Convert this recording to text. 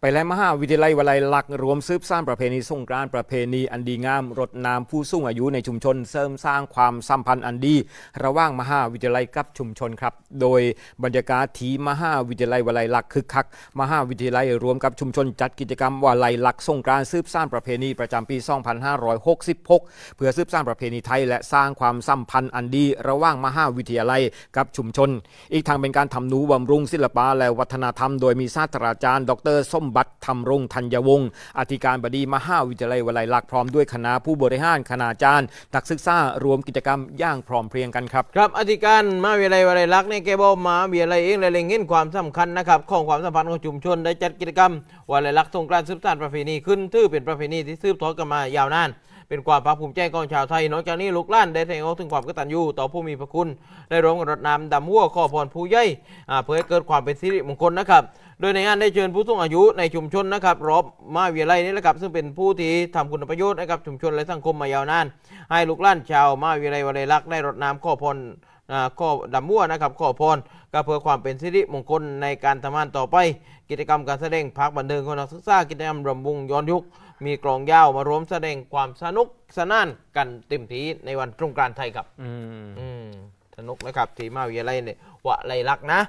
ไปและมหาวิทยาลัยวลัยลักรวมซืบสร้างประเพณีสงกรานต์ประเพณีอันดีงามรดน้ำผู้สูงอายุในชุมชนเสริมสร้างความสัมพันธ์อันดี ระหว่างมหาวิทยาลัยกับชุมชนครับ โดยบรรยากาศที่มหาวิทยาลัยวลัยลักคึกคักมหาวิทยาลัยรวมกับชุมชนจัดกิจกรรมวลัยลักสงกรานต์ซืบสร้างประเพณีประจำปี 2566 เพื่อซืบสร้างประเพณีไทย และสร้างความสัมพันธ์อันดี ระหว่างมหาวิทยาลัยกับชุมชน อีกทางเป็นการทำนูบำรุงศิลปะและวัฒนธรรม โดยมีศาสตราจารย์ ดรสมบัติธรรมรงธัญวงศ์อธิการบดีมหาวิทยาลัยวลัยลักษณ์พร้อมด้วยคณะผู้บริหารคณาจารย์ นักศึกษารวมกิจกรรมย่างพร้อมเพรียงกันครับ ครับอธิการมหาวิทยาลัยวลัยลักษณ์เนี่ยแกบอกมหาวิทยาลัยเองเลยเล็งเห็นความสำคัญนะครับของความสัมพันธ์ของชุมชนได้จัดกิจกรรมวลัยลักษณ์สงกรานต์สืบสานประเพณีขึ้นถือเป็นประเพณีที่สืบทอดกันมายาวนานเป็นความภาคภูมิใจของชาวไทยนอกจากนี้ลูกหล้านได้แสดงออกถึงความกตัญญูต่อผู้มีพระคุณ ได้ร่วมกันรดน้ำดำหัวขอพรผู้ใหญ่อ่าเพื่อให้เกิดความเป็นสิริมงคลนะครับ โดยในงานได้เชิญผู้สูงอายุในชุมชนนะครับรอบมหาวิทยาลัยนี้แหละครับซึ่งเป็นผู้ที่ทำคุณประโยชน์ให้กับชุมชนและสังคมมายาวนาน ให้ลูกหล้านชาวมหาวิทยาลัยวลัยลักษณ์ได้รดน้ำขอพรอ่าข้อดำมั่วนะครับข้อพรก็เพื่อความเป็นสิริมงคลในการทำงานต่อไป กิจกรรมการแสดงพักบันเทิงของนักศึกษากิจกรรมรำวงย้อนยุค มีกลองยาวมารวมแสดงความสนุกสนานกันเต็มที่ในวันสงกรานต์ไทยครับอืมอืมสนุกนะครับที่มหาวิทยาลัยเนี่ยวะไรลักษณ์นะ